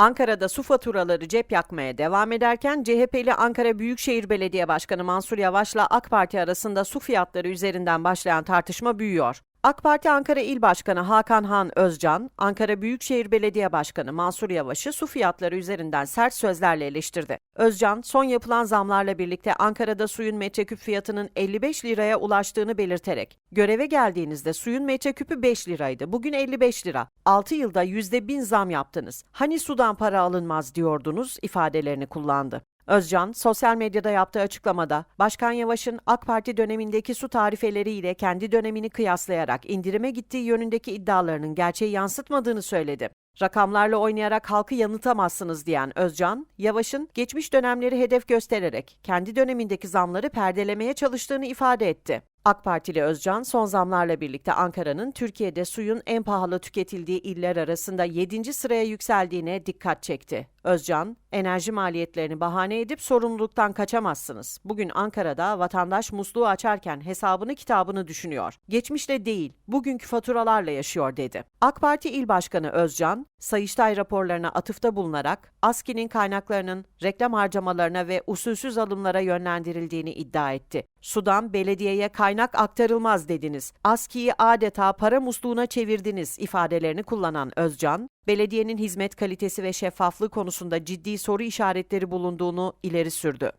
Ankara'da su faturaları cep yakmaya devam ederken CHP'li Ankara Büyükşehir Belediye Başkanı Mansur Yavaş'la AK Parti arasında su fiyatları üzerinden başlayan tartışma büyüyor. AK Parti Ankara İl Başkanı Hakan Han Özcan, Ankara Büyükşehir Belediye Başkanı Mansur Yavaş'ı su fiyatları üzerinden sert sözlerle eleştirdi. Özcan, son yapılan zamlarla birlikte Ankara'da suyun metreküp fiyatının 55 liraya ulaştığını belirterek, göreve geldiğinizde suyun metreküpü 5 liraydı, bugün 55 lira. 6 yılda %1000 zam yaptınız. Hani sudan para alınmaz diyordunuz ifadelerini kullandı. Özcan, sosyal medyada yaptığı açıklamada, Başkan Yavaş'ın AK Parti dönemindeki su tarifeleriyle kendi dönemini kıyaslayarak indirime gittiği yönündeki iddialarının gerçeği yansıtmadığını söyledi. Rakamlarla oynayarak halkı yanıltamazsınız diyen Özcan, Yavaş'ın geçmiş dönemleri hedef göstererek kendi dönemindeki zamları perdelemeye çalıştığını ifade etti. AK Partili Özcan, son zamlarla birlikte Ankara'nın Türkiye'de suyun en pahalı tüketildiği iller arasında 7. sıraya yükseldiğine dikkat çekti. Özcan, enerji maliyetlerini bahane edip sorumluluktan kaçamazsınız. Bugün Ankara'da vatandaş musluğu açarken hesabını kitabını düşünüyor. Geçmişle değil, bugünkü faturalarla yaşıyor dedi. AK Parti İl Başkanı Özcan, Sayıştay raporlarına atıfta bulunarak ASKİ'nin kaynaklarının reklam harcamalarına ve usulsüz alımlara yönlendirildiğini iddia etti. Sudan belediyeye kaynak aktarılmaz dediniz. ASKİ'yi adeta para musluğuna çevirdiniz ifadelerini kullanan Özcan, belediyenin hizmet kalitesi ve şeffaflığı konusunda ciddi soru işaretleri bulunduğunu ileri sürdü.